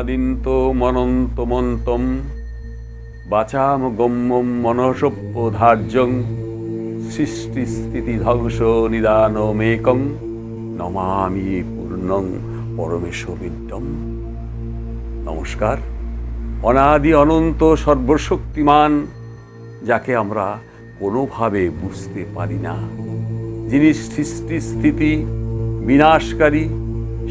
অনাদিন্ত মনন্ত মন্তম বাচাম গম্যম মনসপ্য ধার্যং সৃষ্টি স্থিতি ধ্বংস নিদান মেকং নমামি পূর্ণং পরমেশ্ববিদ্যম নমস্কার। অনাদি অনন্ত সর্বশক্তিমান, যাকে আমরা কোনোভাবে বুঝতে পারি না। যিনি সৃষ্টি স্থিতি বিনাশকারী,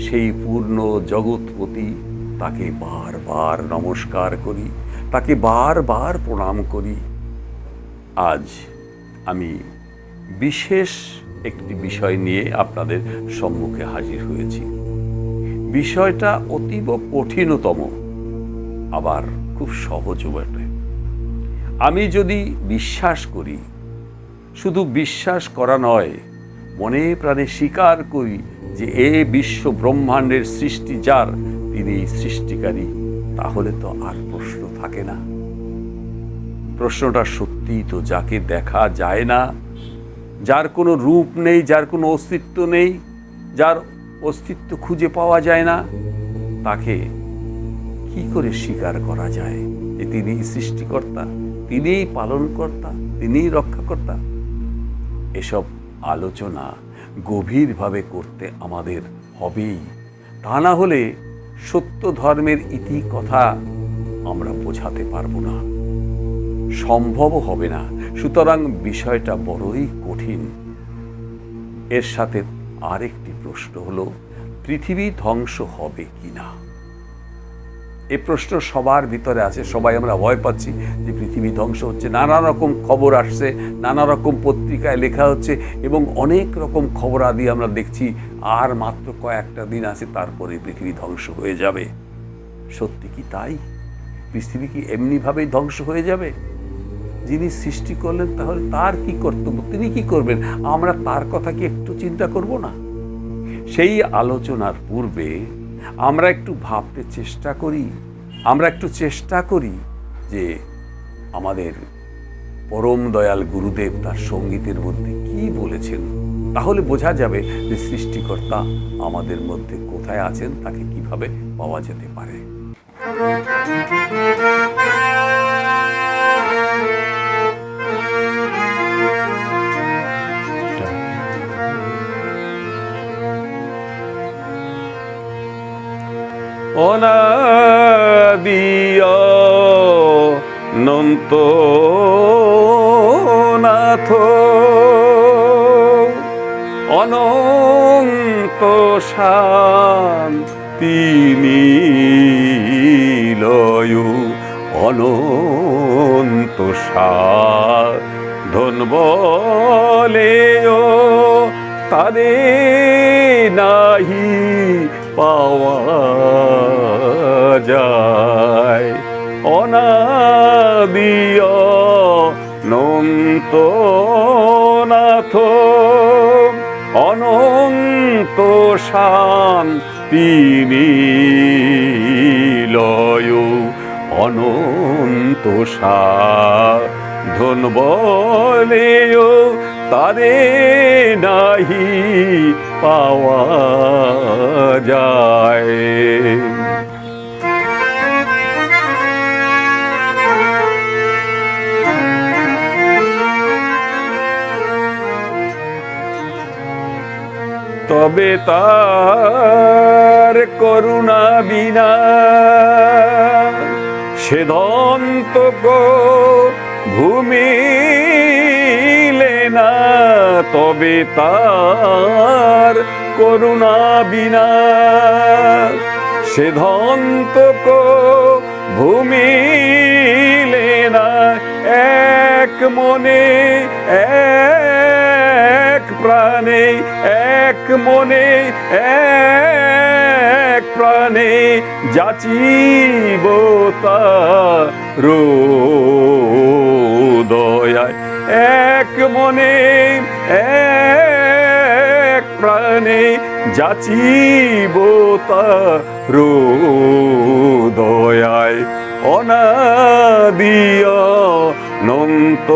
সেই পূর্ণ জগৎপতি। তাকে বারবার নমস্কার করি, তাকে বারবার প্রণাম করি। আজ আমি বিশেষ একটি বিষয় নিয়ে আপনাদের সম্মুখে হাজির হয়েছি। বিষয়টা অতীব কঠিনতম, আবার খুব সহজ বটে আমি যদি বিশ্বাস করি, শুধু বিশ্বাস করা নয়, মনে প্রাণে স্বীকার করি যে এ বিশ্ব ব্রহ্মাণ্ডের সৃষ্টি যার, তিনি সৃষ্টিকারী, তাহলে তো আর প্রশ্ন থাকে না। প্রশ্নটা সত্যি তো যাকে দেখা যায় না, যার কোনো রূপ নেই, যার কোনো অস্তিত্ব নেই, যার অস্তিত্ব খুঁজে পাওয়া যায় না, তাকে কি করে স্বীকার করা যায়? যে তিনি সৃষ্টিকর্তা, তিনিই পালনকর্তা, তিনিই রক্ষাকর্তা। এসব আলোচনা গভীরভাবে করতে আমাদের হবেই। তা না হলে সত্য ধর্মের ইতি কথা আমরা বোঝাতে পারব না। সম্ভব হবে না। সুতরাং বিষয়টা বড়ই কঠিন। এর সাথে আরেকটি প্রশ্ন হলো, পৃথিবী ধ্বংস হবে কি না এই প্রশ্ন সবার ভিতরে আছে, সবাই আমরা ভয় পাচ্ছি যে পৃথিবী ধ্বংস হচ্ছে, নানা রকম খবর আসছে, নানা রকম পত্রিকায় লেখা হচ্ছে এবং অনেক রকম খবর আদি আমরা দেখছি, আর মাত্র কয়েকটা দিন আছে তারপরে পৃথিবী ধ্বংস হয়ে যাবে। সত্যি কি তাই? পৃথিবী কি এমনিভাবেই ধ্বংস হয়ে যাবে? যিনি সৃষ্টি করলেন তাহলে তার কি কর্তব্য? তিনি কি করবেন? আমরা তার কথা কি একটু চিন্তা করব না? সেই আলোচনার পূর্বে আমরা একটু ভাবতে চেষ্টা করি আমরা একটু চেষ্টা করি যে আমাদের পরম দয়াল গুরুদেব তার সঙ্গীতের মধ্যে কি বলেছেন। তাহলে বোঝা যাবে যে সৃষ্টিকর্তা আমাদের মধ্যে কোথায় আছেন, তাকে কীভাবে পাওয়া যেতে পারে। অনাদিয় নন্ত নাথ অনন্ত শান্তি লয়ু অনন্ত সাধন বলেও তারে নাহি পাওয়া যায়। অনাদিয় নন্ত নাথ অনন্ত শান্তি লয় অনন্ত সাধন বলেও তারে নাহি পাওয়া যায়। তবে তার করুণা বিনা সে দন্ত ভূমি তবে তার করুণা বিনা। সে ধন্ত ভূমি এক মনে, এক প্রাণে, এক মনে, এক প্রাণে যাচিব দয়ায়। এক মনে এক প্রাণে যাচিব দয়ায়। অনাদিয় নন্ত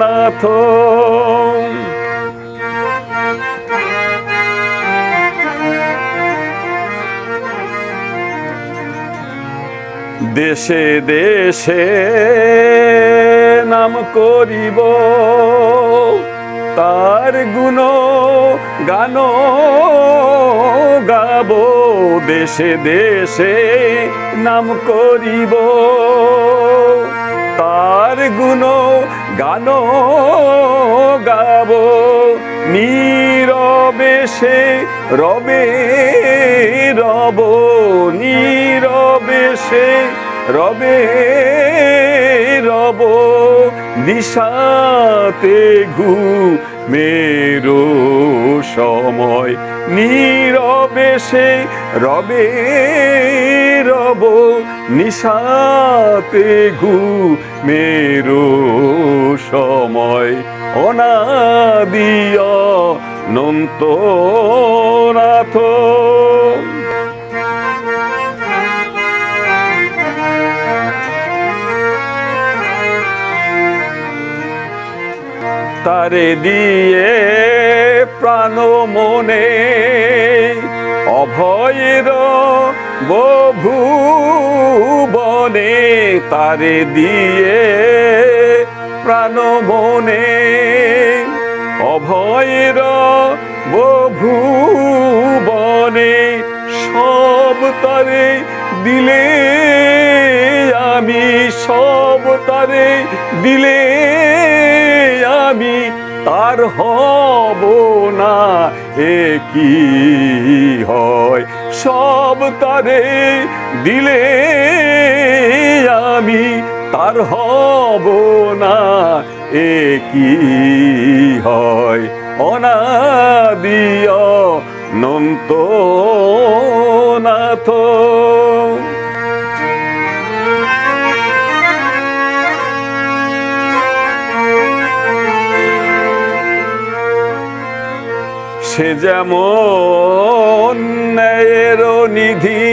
নাথ দেশে দেশে নাম করিব। তার গুণ গান গাব দেশে দেশে নাম করিব। তার গুণ গান গাব নীরবে রবে রব। নীরবে রবে রব। দিশাতে ঘু মেরো সময় নীরবে সে রবে রব নিশাতে ঘু মেরু সময় অনাদিয় নন্ত নাথ তারে দিয়ে প্রাণ মনে অভয়ের বভু বনে তারে দিয়ে প্রাণ মনে অভয়ের বভু বনে সব তারে দিলে আমি সব তারে দিলে আমি তার হব না, এ কি হয়? সব তারে দিলে আমি তার হব না, এ কি হয়? অনাদিয় নন্ত নাথ সে যেমন ন্যায়ের নিধি।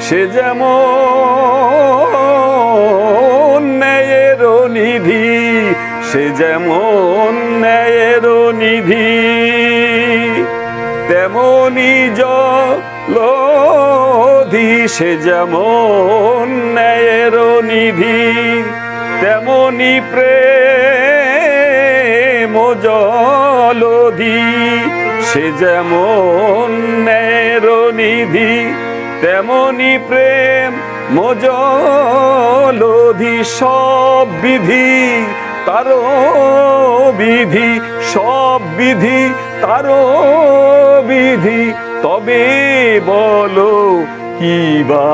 সে যেমন ন্যায়ের নিধি, সে যেমন ন্যায়ের নিধি। তেমনি জলধি, সে যেমন ন্যায়ের নিধি। তেমনি প্রেম জলধি, সে যেমন নিধি তেমনি প্রেম মজলধি, সব বিধি তার বিধি, সব বিধি তার বিধি। তবে বলো কি বা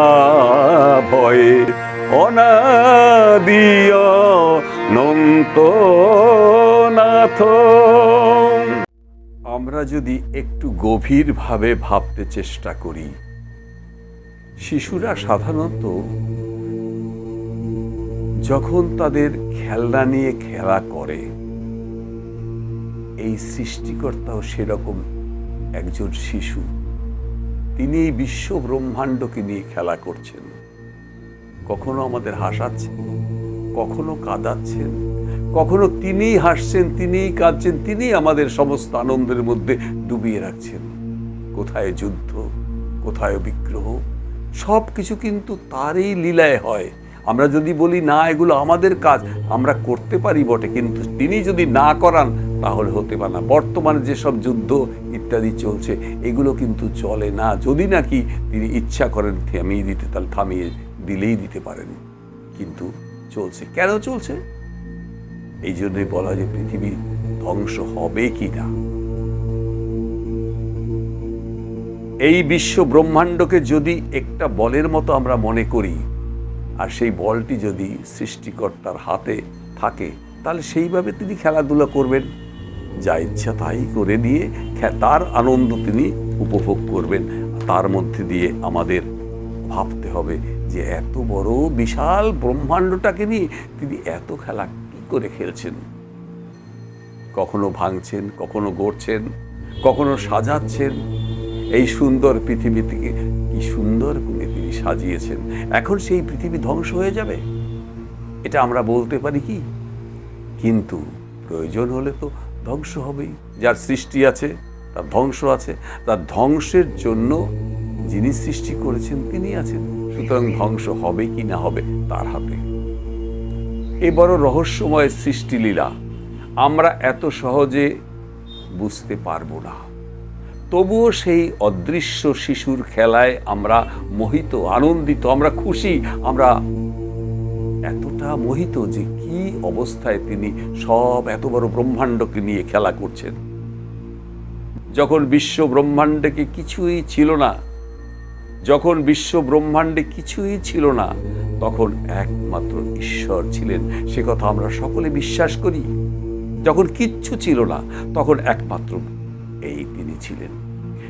ভয়ে অনাদিয়, নন্ত নাথ আমরা যদি একটু গভীরভাবে ভাবতে চেষ্টা করি, শিশুরা সাধারণত যখন তাদের খেলনা নিয়ে খেলা করে, এই সৃষ্টিকর্তাও সেরকম একজন শিশু। তিনি এই বিশ্ব ব্রহ্মাণ্ডকে নিয়ে খেলা করছেন। কখনো আমাদের হাসাচ্ছেন, কখনো কাঁদাচ্ছেন। কখনো তিনিই হাসছেন, তিনিই কাঁদছেন তিনি আমাদের সমস্ত আনন্দের মধ্যে ডুবিয়ে রাখছেন। কোথায় যুদ্ধ, কোথায় বিগ্রহ সব কিছু কিন্তু তারই লীলায় হয়। আমরা যদি বলি, না, এগুলো আমাদের কাজ। আমরা করতে পারি বটে, কিন্তু তিনি যদি না করান, তাহলে হতে পারে না। বর্তমানে যেসব যুদ্ধ ইত্যাদি চলছে, এগুলো কিন্তু চলে না। যদি নাকি তিনি ইচ্ছা করেন থামিয়ে দিতে, তাহলে থামিয়ে দিলেই দিতে পারেন। কিন্তু চলছে। কেন চলছে? এই জন্যই বলা যে পৃথিবী ধ্বংস হবে কি না? এই বিশ্ব ব্রহ্মাণ্ডকে যদি একটা বলের মতো আমরা মনে করি, আর সেই বলটি যদি সৃষ্টিকর্তার হাতে থাকে, তাহলে সেইভাবে তিনি খেলাধুলা করবেন। যা ইচ্ছা তাই করে নিয়ে তার আনন্দ তিনি উপভোগ করবেন। তার মধ্যে দিয়ে আমাদের ভাবতে হবে যে এত বড় বিশাল ব্রহ্মাণ্ডটাকে নিয়ে তিনি এত খেলা করে খেলছেন। কখনো ভাঙছেন, কখনো গড়ছেন, কখনো সাজাচ্ছেন। এই সুন্দর পৃথিবী থেকে কি সুন্দর করে তিনি সাজিয়েছেন। এখন সেই পৃথিবী ধ্বংস হয়ে যাবে। এটা আমরা বলতে পারি কি? কিন্তু প্রয়োজন হলে তো ধ্বংস হবেই। যার সৃষ্টি আছে, তার ধ্বংস আছে। তার ধ্বংসের জন্য যিনি সৃষ্টি করেছেন, তিনি আছেন। সুতরাং ধ্বংস হবে কি না হবে তার হাতে। এ বড় রহস্যময় সৃষ্টিলীলা আমরা এত সহজে বুঝতে পারব না। তবুও সেই অদৃশ্য শিশুর খেলায় আমরা মোহিত, আনন্দিত, আমরা খুশি, আমরা এতটা মোহিত যে কি অবস্থায় তিনি সব এত বড় ব্রহ্মাণ্ডকে নিয়ে খেলা করছেন। যখন বিশ্ব ব্রহ্মাণ্ডকে কিছুই ছিল না, যখন বিশ্ব ব্রহ্মাণ্ডে কিছুই ছিল না তখন একমাত্র ঈশ্বর ছিলেন। সে কথা আমরা সকলে বিশ্বাস করি। যখন কিচ্ছু ছিল না, তখন একমাত্র এই তিনি ছিলেন।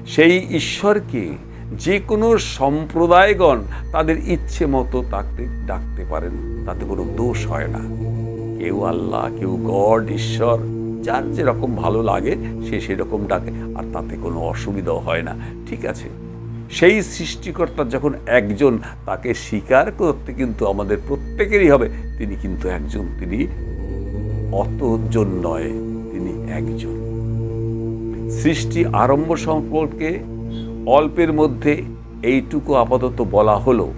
সেই ঈশ্বরকে যে কোনো সম্প্রদায়গণ তাদের ইচ্ছে মতো তাকে ডাকতে পারেন, তাতে কোনো দোষ হয় না। কেউ আল্লাহ, কেউ গড, ঈশ্বর, যার যেরকম ভালো লাগে, সে সেরকম ডাকে, আর তাতে কোনো অসুবিধাও হয় না। ঠিক আছে? সেই সৃষ্টিকর্তা যখন একজন, তাকে স্বীকার করতে কিন্তু আমাদের প্রত্যেকেরই হবে। তিনি কিন্তু একজন, তিনি অতজন নয়, তিনি একজন। সৃষ্টি আরম্ভ সম্পর্কে অল্পের মধ্যে এইটুকু আপাতত বলা হলো।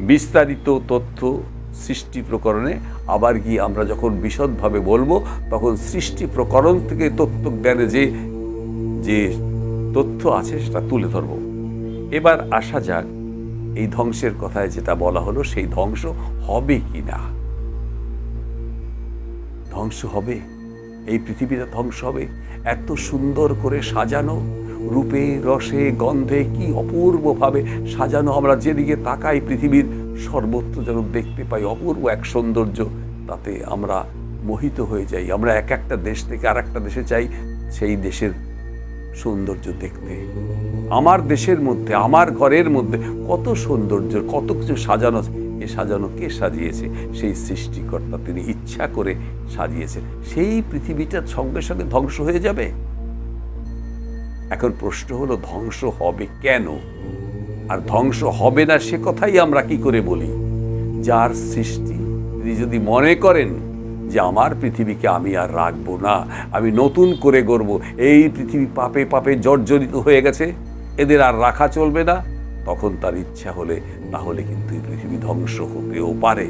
বিস্তারিত তথ্য সৃষ্টি প্রকরণে। আবার গিয়ে আমরা যখন বিশদভাবে বলব, তখন সৃষ্টি প্রকরণ থেকে তত্ত্বজ্ঞানে যে যে তথ্য আছে, সেটা তুলে ধরব। এবার আসা যাক, এই ধ্বংসের কথায় যেটা বলা হলো, সেই ধ্বংস হবে কি না? ধ্বংস হবে, এই পৃথিবীটা ধ্বংস হবে। এত সুন্দর করে সাজানো, রূপে, রসে, গন্ধে কি অপূর্বভাবে সাজানো। আমরা যেদিকে তাকাই, পৃথিবীর সর্বত্র যেন দেখতে পাই অপূর্ব এক সৌন্দর্য। তাতে আমরা মোহিত হয়ে যাই। আমরা এক একটা দেশ থেকে আর একটা দেশে চাই সেই দেশের সৌন্দর্য দেখতে। আমার দেশের মধ্যে, আমার ঘরের মধ্যে কত সৌন্দর্য, কত কিছু সাজানো এ সাজানো কে সাজিয়েছে? সেই সৃষ্টিকর্তা তিনি ইচ্ছা করে সাজিয়েছেন। সেই পৃথিবীটার সঙ্গে সঙ্গে ধ্বংস হয়ে যাবে? এখন প্রশ্ন হলো, ধ্বংস হবে কেন? আর ধ্বংস হবে না সে কথাই আমরা কি করে বলি? যার সৃষ্টি তিনি যদি মনে করেন যে আমার পৃথিবীকে আমি আর রাখব না, আমি নতুন করে গড়ব। এই পৃথিবী পাপে পাপে জর্জরিত হয়ে গেছে, এদের আর রাখা চলবে না। তখন তার ইচ্ছা হলে তাহলে কিন্তু এই পৃথিবী ধ্বংস হতেও পারে।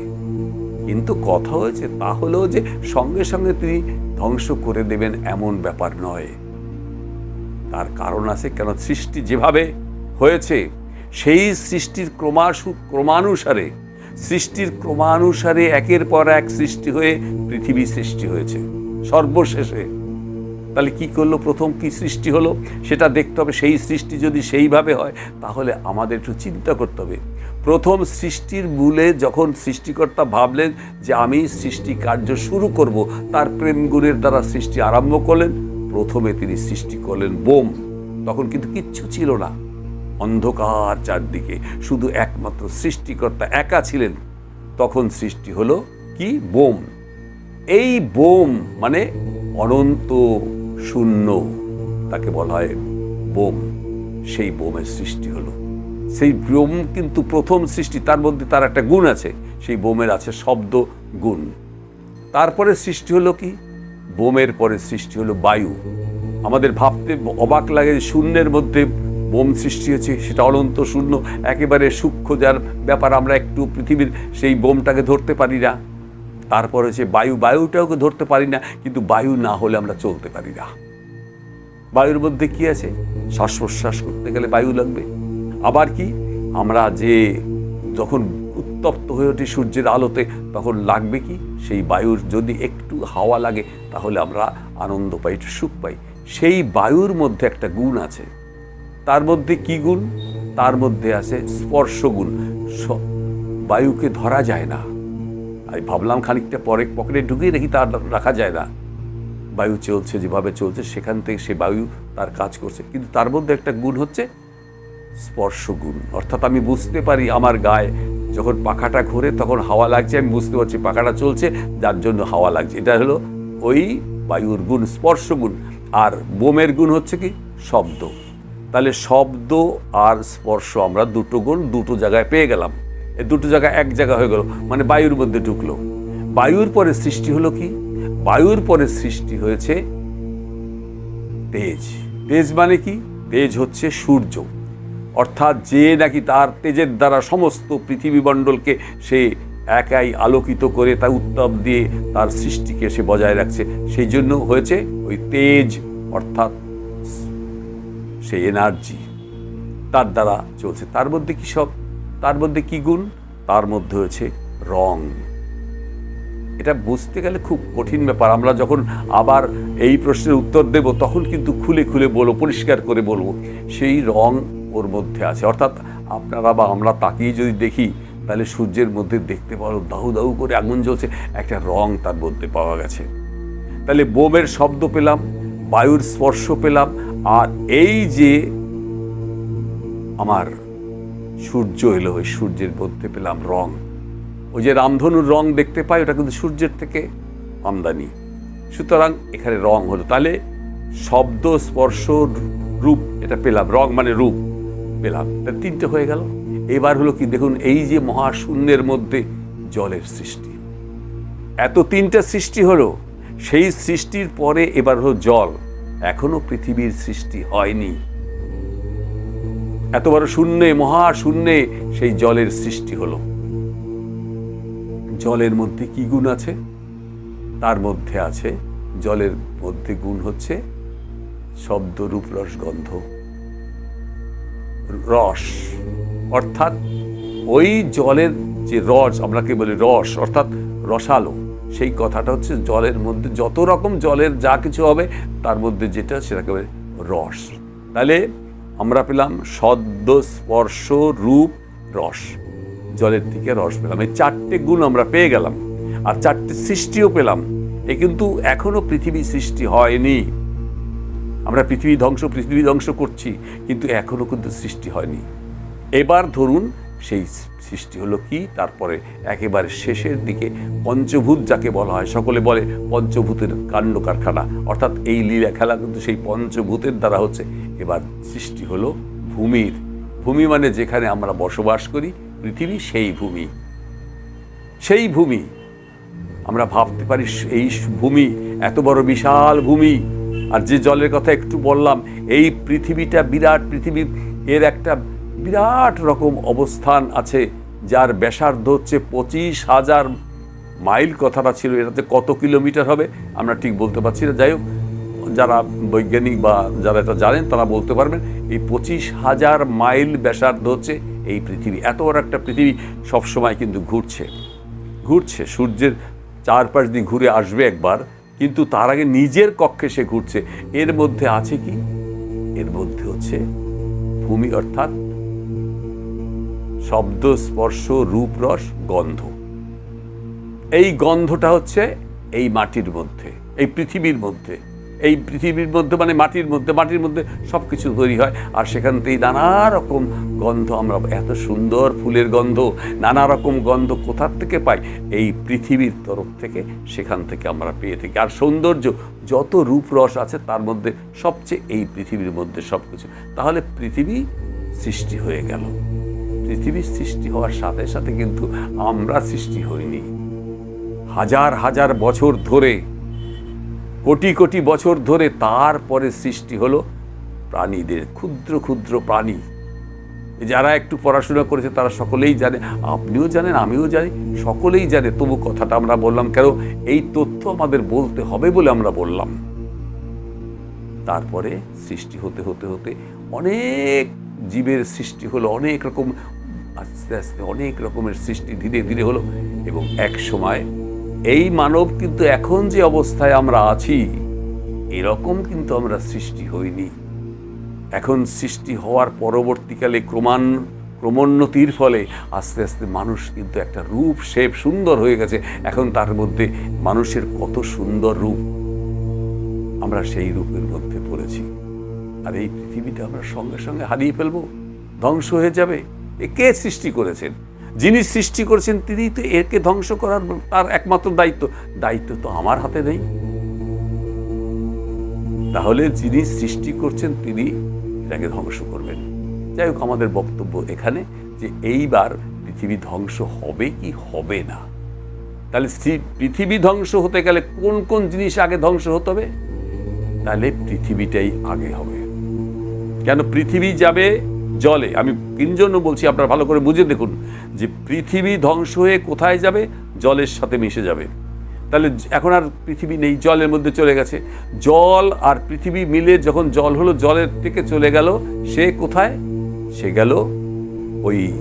কিন্তু কথা হয়েছে তাহলেও যে সঙ্গে সঙ্গে তিনি ধ্বংস করে দেবেন এমন ব্যাপার নয়। তার কারণ আছে কেন সৃষ্টি যেভাবে হয়েছে, সেই সৃষ্টির ক্রমাসু ক্রমানুসারে সৃষ্টির ক্রমানুসারে একের পর এক সৃষ্টি হয়ে পৃথিবী সৃষ্টি হয়েছে, সর্বশেষে তাহলে কি করল? প্রথম কি সৃষ্টি হলো? সেটা দেখতে হবে। সেই সৃষ্টি যদি সেইভাবে হয়, তাহলে আমাদের একটু চিন্তা করতে হবে। প্রথম সৃষ্টির মূলে যখন সৃষ্টিকর্তা ভাবলেন যে আমি সৃষ্টি কার্য শুরু করব, তার প্রেম গুণের দ্বারা সৃষ্টি আরম্ভ করলেন। প্রথমে তিনি সৃষ্টি করলেন বোম। তখন কিন্তু কিচ্ছু ছিল না। অন্ধকার চারদিকে। শুধু একমাত্র সৃষ্টিকর্তা একা ছিলেন। তখন সৃষ্টি হলো কি? বোম। এই বোম মানে অনন্ত শূন্য, তাকে বলা হয় বোম। সেই বোমের সৃষ্টি হলো। সেই বোম কিন্তু প্রথম সৃষ্টি, তার মধ্যে তার একটা গুণ আছে। সেই বোমের আছে শব্দ গুণ। তারপরে সৃষ্টি হলো কি? বোমের পরে সৃষ্টি হলো বায়ু। আমাদের ভাবতে অবাক লাগে শূন্যের মধ্যে বোম সৃষ্টি হয়েছে সেটা অনন্ত শূন্য। একেবারে সূক্ষ্ম যার ব্যাপার আমরা একটু পৃথিবীর সেই বোমটাকে ধরতে পারি না। তারপরে হচ্ছে বায়ু বায়ুটাকে ধরতে পারি না, কিন্তু বায়ু না হলে আমরা চলতে পারি না। বায়ুর মধ্যে কি আছে? শ্বাস প্রশ্বাস করতে গেলে বায়ু লাগবে। আবার কি? আমরা যে যখন উত্তপ্ত হয়ে ওঠে সূর্যের আলোতে, তখন লাগবে কি? সেই বায়ুর যদি একটু হাওয়া লাগে, তাহলে আমরা আনন্দ পাই, একটু সুখ পাই। সেই বায়ুর মধ্যে একটা গুণ আছে। তার মধ্যে কি গুণ? তার মধ্যে আছে স্পর্শ গুণ বায়ুকে ধরা যায় না। আমি ভাবলাম খানিকটা পরে পকেটে ঢুকিয়ে রেখি তার রাখা যায় না। বায়ু চলছে, যেভাবে চলছে, সেখান থেকে সে বায়ু তার কাজ করছে। কিন্তু তার মধ্যে একটা গুণ হচ্ছে স্পর্শ গুণ অর্থাৎ আমি বুঝতে পারি আমার গায়ে যখন পাখাটা ঘোরে তখন হাওয়া লাগছে, আমি বুঝতে পারছি পাখাটা চলছে, যার জন্য হাওয়া লাগছে। এটা হলো ওই বায়ুর গুণ স্পর্শ গুণ আর বোমের গুণ হচ্ছে কি? শব্দ। তাহলে শব্দ আর স্পর্শ আমরা দুটো গুণ দুটো জায়গায় পেয়ে গেলাম। এই দুটো জায়গা এক জায়গা হয়ে গেল মানে বায়ুর মধ্যে ঢুকলো। বায়ুর পরে সৃষ্টি হলো কি? বায়ুর পরে সৃষ্টি হয়েছে তেজ। তেজ মানে কি? তেজ হচ্ছে সূর্য। অর্থাৎ যে নাকি তার তেজের দ্বারা সমস্ত পৃথিবী মণ্ডলকে সে একাই আলোকিত করে, তার উত্তাপ দিয়ে তার সৃষ্টিকে সে বজায় রাখছে। সেই জন্য হয়েছে ওই তেজ, অর্থাৎ সেই এনার্জি তার দ্বারা চলছে। তার মধ্যে কি সব? তার মধ্যে কি গুণ? তার মধ্যে হচ্ছে রং। এটা বুঝতে গেলে খুব কঠিন ব্যাপার। আমরা যখন আবার এই প্রশ্নের উত্তর দেব, তখন কিন্তু খুলে খুলে বলব, পরিষ্কার করে বলব, সেই রং ওর মধ্যে আছে। অর্থাৎ আপনারা বা আমরা তাকিয়ে যদি দেখি, তাহলে সূর্যের মধ্যে দেখতে পারো দাহু দাহু করে আগুন জ্বলছে, একটা রং তার মধ্যে পাওয়া গেছে। তাহলে বোমের শব্দ পেলাম, বায়ুর স্পর্শ পেলাম আর এই যে আমার সূর্য এলো, ওই সূর্যের মধ্যে পেলাম রং। ওই যে রামধনুর রং দেখতে পাই, ওটা কিন্তু সূর্যের থেকে আমদানি। সুতরাং এখানে রং হলো। তাহলে শব্দ, স্পর্শ, রূপ, এটা পেলাম। রং মানে রূপ পেলাম। তিনটে হয়ে গেল। এবার হলো কি, দেখুন, এই যে মহাশূন্যের মধ্যে জলের সৃষ্টি। এত তিনটা সৃষ্টি হলো, সেই সৃষ্টির পরে এবার হলো জল। এখনও পৃথিবীর সৃষ্টি হয়নি। এত বড় শূন্যে মহাশূন্যে সেই জলের সৃষ্টি হলো। জলের মধ্যে কি গুণ আছে? তার মধ্যে আছে, জলের মধ্যে গুণ হচ্ছে শব্দ রূপ রস গন্ধ রস অর্থাৎ ওই জলের যে রস আমরাকে বলি রস, অর্থাৎ রসালো। সেই কথাটা হচ্ছে জলের মধ্যে যত রকম জলের যা কিছু হবে, তার মধ্যে যেটা সেটাকে রস। তাহলে আমরা পেলাম সদ্য স্পর্শ রূপ রস। জলের দিকে রস পেলাম। এই চারটে গুণ আমরা পেয়ে গেলাম আর চারটে সৃষ্টিও পেলাম। এ কিন্তু এখনও পৃথিবী সৃষ্টি হয়নি। আমরা পৃথিবী ধ্বংস পৃথিবী ধ্বংস করছি, কিন্তু এখনও কিন্তু সৃষ্টি হয়নি। এবার ধরুন সেই সৃষ্টি হলো কি? তারপরে একেবারে শেষের দিকে পঞ্চভূত যাকে বলা হয়, সকলে বলে পঞ্চভূতের কাণ্ড কারখানা। অর্থাৎ এই লীলা খেলা কিন্তু সেই পঞ্চভূতের দ্বারা হচ্ছে। এবার সৃষ্টি হলো ভূমির। ভূমি মানে যেখানে আমরা বসবাস করি, পৃথিবী সেই ভূমি। সেই ভূমি। আমরা ভাবতে পারি এই ভূমি এত বড় বিশাল ভূমি। আর যে জলের কথা একটু বললাম, এই পৃথিবীটা বিরাট পৃথিবী। এর একটা বিরাট রকম অবস্থান আছে, যার ব্যাসার্ধ হচ্ছে পঁচিশ হাজার মাইল কথাটা ছিল, এটাতে কত কিলোমিটার হবে আমরা ঠিক বলতে পারছি না। যাই হোক, যারা বৈজ্ঞানিক বা যারা এটা জানেন, তারা বলতে পারবেন, এই পঁচিশ হাজার মাইল ব্যাসার্ধ হচ্ছে এই পৃথিবী। এত বড় একটা পৃথিবী সবসময় কিন্তু ঘুরছে ঘুরছে। সূর্যের চারপাশ দিয়ে ঘুরে আসবে একবার, কিন্তু তার আগে নিজের কক্ষে সে ঘুরছে। এর মধ্যে আছে কি? এর মধ্যে হচ্ছে ভূমি, অর্থাৎ শব্দ, স্পর্শ, রূপ, রস, গন্ধ। এই গন্ধটা হচ্ছে এই মাটির মধ্যে, এই পৃথিবীর মধ্যে। এই পৃথিবীর মধ্যে মানে মাটির মধ্যে মাটির মধ্যে সব কিছু তৈরি হয় আর সেখান থেকেই নানা রকম গন্ধ আমরা এত সুন্দর ফুলের গন্ধ, নানা রকম গন্ধ কোথার থেকে পাই? এই পৃথিবীর তরফ থেকে, সেখান থেকে আমরা পেয়ে থাকি। আর সৌন্দর্য, যত রূপ, রস আছে তার মধ্যে সবচেয়ে এই পৃথিবীর মধ্যে সব কিছু তাহলে পৃথিবী সৃষ্টি হয়ে গেল। পৃথিবীর সৃষ্টি হওয়ার সাথে সাথে কিন্তু আমরা সৃষ্টি হইনি। হাজার হাজার বছর ধরে, কোটি কোটি বছর ধরে তারপরে সৃষ্টি হলো প্রাণীদের, ক্ষুদ্র ক্ষুদ্র প্রাণী। যারা একটু পড়াশোনা করেছে তারা সকলেই জানে, আপনিও জানেন, আমিও জানি, সকলেই জানে। তবু কথাটা আমরা বললাম, কেন এই তথ্য আমাদের বলতে হবে বলে আমরা বললাম। তারপরে সৃষ্টি হতে হতে হতে অনেক জীবের সৃষ্টি হলো, অনেক রকম আস্তে আস্তে অনেক রকমের সৃষ্টি ধীরে ধীরে হলো এবং এক সময় এই মানব কিন্তু এখন যে অবস্থায় আমরা আছি, এরকম কিন্তু আমরা সৃষ্টি হইনি। এখন সৃষ্টি হওয়ার পরবর্তীকালে ক্রমান, ক্রমোন্নতির ফলে আস্তে আস্তে মানুষ কিন্তু একটা রূপ, শেপ সুন্দর হয়ে গেছে। এখন তার মধ্যে মানুষের কত সুন্দর রূপ আমরা সেই রূপের মধ্যে পড়েছি। আর এই পৃথিবীটা আমরা সঙ্গে সঙ্গে হারিয়ে ফেলব। ধ্বংস হয়ে যাবে। কে সৃষ্টি করেছেন? যিনি সৃষ্টি করেছেন, তিনি তো একে ধ্বংস করার তার একমাত্র দায়িত্ব। দায়িত্ব তো আমার হাতে নেই। তাহলে যিনি সৃষ্টি করছেন, তিনি এটাকে ধ্বংস করবেন। যাই হোক, আমাদের বক্তব্য এখানে যে এইবার পৃথিবী ধ্বংস হবে কি হবে না? তাহলে পৃথিবী ধ্বংস হতে গেলে কোন কোন জিনিস আগে ধ্বংস হতে হবে? তাহলে পৃথিবীটাই আগে হবে। কেন পৃথিবী যাবে জলে। আমি তিন জন্য বলছি, আপনারা ভালো করে বুঝে দেখুন যে পৃথিবী ধ্বংস হয়ে কোথায় যাবে? জলের সাথে মিশে যাবে। তাহলে এখন আর পৃথিবী নেই, জলের মধ্যে চলে গেছে। জল আর পৃথিবী মিলে যখন জল হলো, জলের থেকে চলে গেল, সে কোথায়? সে গেল ওই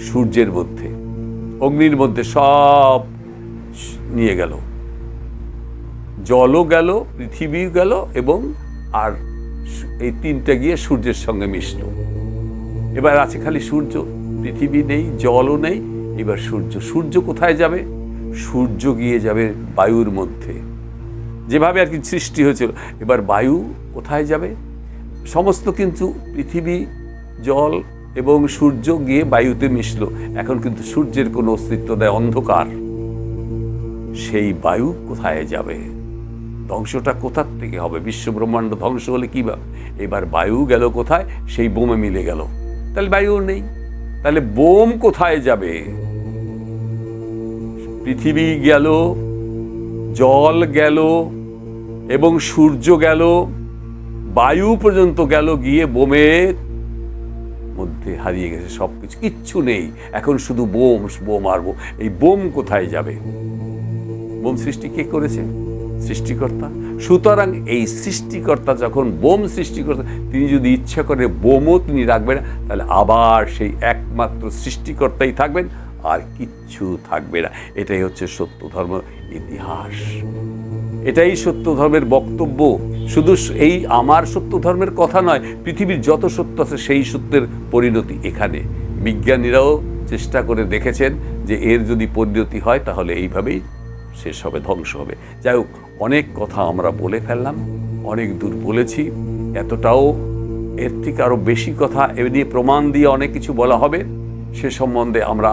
সূর্যের মধ্যে। অগ্নির মধ্যে সব নিয়ে গেল। জলও গেল পৃথিবী গেল এবং আর এই তিনটা গিয়ে সূর্যের সঙ্গে মিশল। এবার আছে খালি সূর্য। পৃথিবী নেই, জলও নেই, এবার সূর্য। সূর্য কোথায় যাবে? সূর্য গিয়ে যাবে বায়ুর মধ্যে। যেভাবে আর কি সৃষ্টি হয়েছিল, এবার বায়ু কোথায় যাবে? সমস্ত কিন্তু পৃথিবী, জল এবং সূর্য গিয়ে বায়ুতে মিশলো। এখন কিন্তু সূর্যের কোনো অস্তিত্ব নেই, অন্ধকার। সেই বায়ু কোথায় যাবে? ধ্বংসটা কোথার থেকে হবে? বিশ্ব ব্রহ্মাণ্ড ধ্বংস হলে কী এবার বায়ু গেল কোথায়? সেই বোমে মিলে গেল। তাহলে বায়ু নেই। তাহলে বোম কোথায় যাবে? পৃথিবী গেল, জল গেল, এবং সূর্য গেল, বায়ু পর্যন্ত গেল, গিয়ে বোমের মধ্যে হারিয়ে গেছে সব কিছু কিচ্ছু নেই। এখন শুধু বোম বোম আর এই বোম কোথায় যাবে? বোম সৃষ্টি কে করেছে? সৃষ্টিকর্তা। সুতরাং এই সৃষ্টিকর্তা যখন বোম সৃষ্টি করতে তিনি যদি ইচ্ছা করে বোমও তিনি রাখবেন, তাহলে আবার সেই একমাত্র সৃষ্টিকর্তাই থাকবেন, আর কিচ্ছু থাকবে না। এটাই হচ্ছে সত্য ধর্ম ইতিহাস। এটাই সত্য ধর্মের বক্তব্য। শুধু এই আমার সত্য ধর্মের কথা নয়, পৃথিবীর যত সত্য আছে সেই সত্যের পরিণতি এখানে। বিজ্ঞানীরাও চেষ্টা করে দেখেছেন যে এর যদি পরিণতি হয়, তাহলে এইভাবেই শেষ হবে, ধ্বংস হবে। যাই হোক অনেক কথা আমরা বলে ফেললাম, অনেক দূর বলেছি, এতটাও এর থেকে আরও বেশি কথা এ নিয়ে প্রমাণ দিয়ে অনেক কিছু বলা হবে। সে সম্বন্ধে আমরা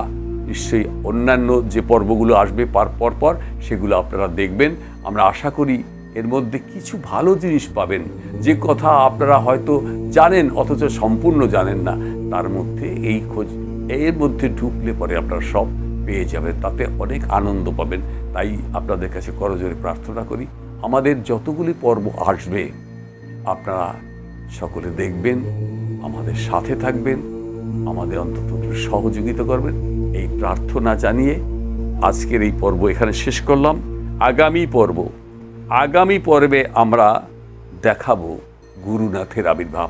নিশ্চয়ই অন্যান্য যে পর্বগুলো আসবে পর পর পর সেগুলো আপনারা দেখবেন। আমরা আশা করি এর মধ্যে কিছু ভালো জিনিস পাবেন। যে কথা আপনারা হয়তো জানেন অথচ সম্পূর্ণ জানেন না, তার মধ্যে এই খোঁজ, এর মধ্যে ঢুকলে পরে আপনারা সব পেয়ে যাবেন, তাতে অনেক আনন্দ পাবেন। তাই আপনাদের কাছে করজোরে প্রার্থনা করি, আমাদের যতগুলি পর্ব আসবে, আপনারা সকলে দেখবেন, আমাদের সাথে থাকবেন, আমাদের অন্তত সহযোগিতা করবেন। এই প্রার্থনা জানিয়ে আজকের এই পর্ব এখানে শেষ করলাম। আগামী পর্ব, আগামী পর্বে আমরা দেখাবো গুরুনাথের আবির্ভাব।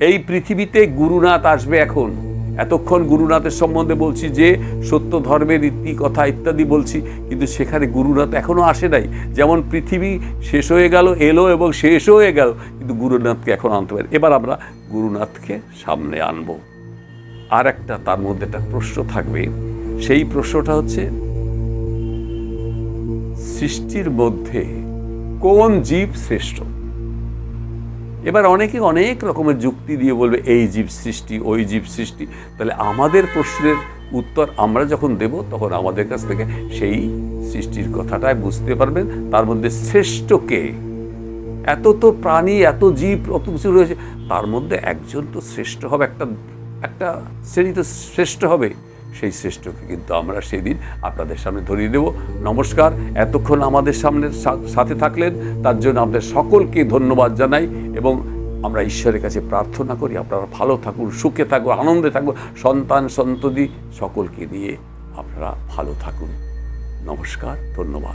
এই পৃথিবীতে গুরুনাথ আসবে এখন। এতক্ষণ গুরুনাথের সম্বন্ধে বলছি যে, সত্য ধর্মের রীতি কথা ইত্যাদি বলছি, কিন্তু সেখানে গুরুনাথ এখনও আসে নাই। যেমন পৃথিবী শেষ হয়ে গেল, এলো এবং শেষ হয়ে গেল, কিন্তু গুরুনাথকে এখন আনতে পারি। এবার আমরা গুরুনাথকে সামনে আনব। আর একটা তার মধ্যে একটা প্রশ্ন থাকবে। সেই প্রশ্নটা হচ্ছে, সৃষ্টির মধ্যে কোন জীব শ্রেষ্ঠ? এবার অনেকে অনেক রকমের যুক্তি দিয়ে বলবে, এই জীব সৃষ্টি, ওই জীব সৃষ্টি। তাহলে আমাদের প্রশ্নের উত্তর আমরা যখন দেব, তখন আমাদের কাছ থেকে সেই সৃষ্টির কথাটাই বুঝতে পারবেন। তার মধ্যে শ্রেষ্ঠ কে? এত তো প্রাণী, এত জীব, অত কিছু রয়েছে। তার মধ্যে একজন তো শ্রেষ্ঠ হবে, একটা একটা শ্রেণি তো শ্রেষ্ঠ হবে। সেই শ্রেষ্ঠকে কিন্তু আমরা সেদিন আপনাদের সামনে ধরিয়ে দেব। নমস্কার, এতক্ষণ আমাদের সামনে সাথে থাকলেন, তার জন্য আপনাদের সকলকে ধন্যবাদ জানাই এবং আমরা ঈশ্বরের কাছে প্রার্থনা করি, আপনারা ভালো থাকুন, সুখে থাকুন, আনন্দে থাকুন, সন্তান, সন্ততি সকলকে নিয়ে আপনারা ভালো থাকুন। নমস্কার, ধন্যবাদ।